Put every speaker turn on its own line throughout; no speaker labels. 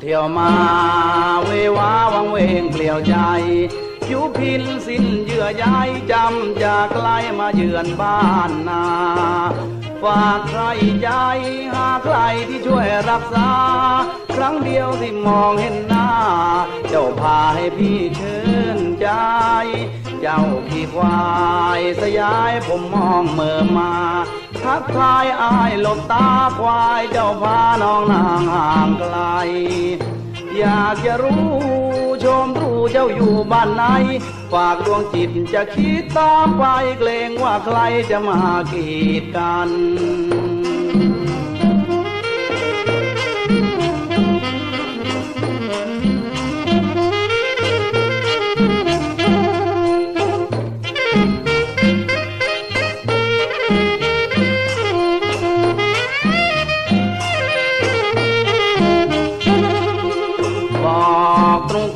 เที่ยวมา เววาวังเวงเปลี่ยวใจผิวพินสิ้นเยื่อใยจำจากไกลมาเยือนบ้านนา ฝากใครใจหาใครที่ช่วยรักษา ครั้งเดียวที่มองเห็นหน้า เจ้าพาให้พี่เชื่นใจ เจ้าขี่ควายสยายผมมองเมื่อมา ทักทายอายหลบตาควายเจ้าพาน้องนางห่างไกล อยากจะรู้ชมรู้เจ้าอยู่บ้านไหน ฝากดวงจิตจะคิดตามไปเกรงว่าใครจะมากีดกัน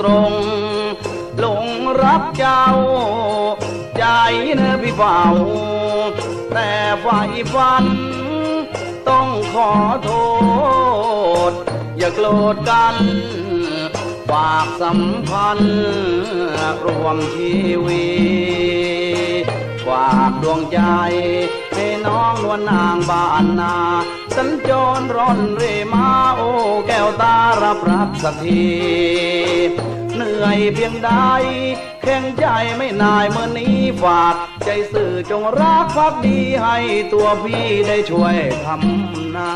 ตรงหลงรักเจ้า ใจเนอพี่เฝ้าแต่ไฟฟัน ต้องขอโทษ อย่าโกรธกันฝากสัมพันธ์รวมชีวิตฝากดวงใจ ให้น้องนวลนางบ้านนา สัญจรร่อนเร รับรับสักทีเหนื่อยเพียงใดแข็งใจไม่นายเมื่อนี้ฝากใจสื่อจงรักภักดีให้ตัวพี่ได้ช่วยทำนา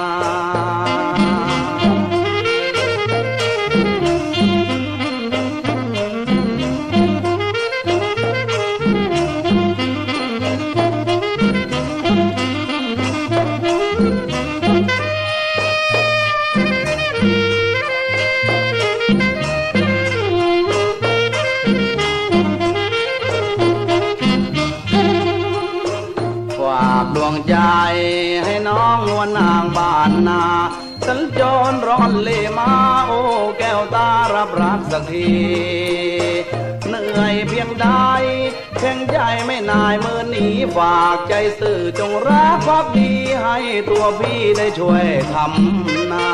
ากดวงใจ ให้น้องนวลนางบ้านนาสัญจรร้อนเลมาโอ้แก้วตารับรักสักทีเหนื่อยเพียงใดแข็งใจไม่นายเมื่อนี้ฝากใจสื่อจงรักภักดีให้ตัวพี่ได้ช่วยทำนา